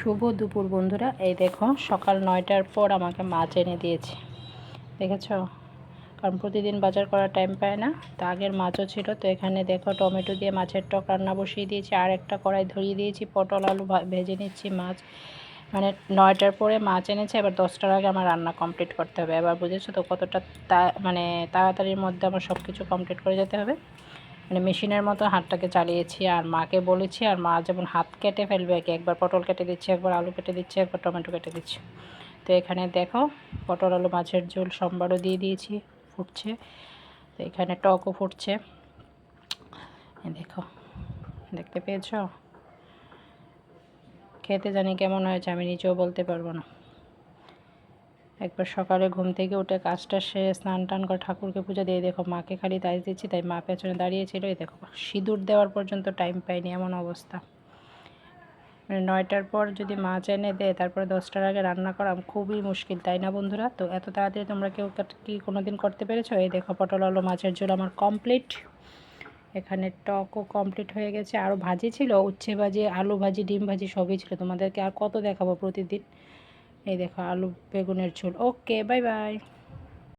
শুভ দুপুর বন্ধুরা। এই দেখো, সকাল নয়টার পর আমাকে মাছ এনে দিয়েছে। দেখেছ? কারণ প্রতিদিন বাজার করার টাইম পায় না। তো আগের মাছও ছিল, তো এখানে দেখো টমেটো দিয়ে মাছের টক রান্না বসিয়ে দিয়েছি, আর একটা কড়াই ধরিয়ে দিয়েছি, পটল, আলু ভেজে নিচ্ছি মাছ। মানে নয়টার পরে মাছ এনেছে এবার দশটার আগে আমার রান্না কমপ্লিট করতে হবে। এবার বুঝেছ তো কতটা তা মানে তাড়াতাড়ির মধ্যে আমার সব কিছু কমপ্লিট করে যেতে হবে। মানে মেশিনের মতো হাতটাকে চালিয়েছি আর মাকে বলেছি আর মা যেমন হাত কেটে ফেলবে একে একবার পটল কেটে দিচ্ছি, একবার আলু কেটে দিচ্ছি, একবার টমেটো কেটে দিচ্ছি। তো এখানে দেখো পটল, আলু, মাছের ঝোল সম্বারও দিয়ে দিয়েছি, ফুটছে। তো এখানে টকও ফুটছে। দেখো, দেখতে পেয়েছ? খেতে জানি কেমন হয়েছে, আমি নিজেও বলতে পারব না। একবার সকালে ঘুম থেকে উঠে কাজটা সে স্নান টান করে ঠাকুরকে পুজো দিয়ে দেখো, মাকে খালি দায় দিচ্ছি, তাই মা পেছনে দাঁড়িয়েছিল এই দেখো, সিঁদুর দেওয়ার পর্যন্ত টাইম পাইনি, এমন অবস্থা। মানে নয়টার পর যদি মাছ এনে দেয়, তারপরে দশটার আগে রান্না করা খুবই মুশকিল, তাই না বন্ধুরা? তো এত তাড়াতাড়ি তোমরা কেউ কি কোনো দিন করতে পেরেছ? এই দেখো, পটল, আলু, মাছের ঝোল আমার কমপ্লিট এখানে টকও কমপ্লিট হয়ে গেছে। আরও ভাজি ছিল, উচ্ছে ভাজি, আলু ভাজি, ডিম ভাজি, সবই ছিল। তোমাদেরকে আর কত দেখাবো প্রতিদিন? এই দেখো আলু বেগুনের ঝোল ওকে বাই বাই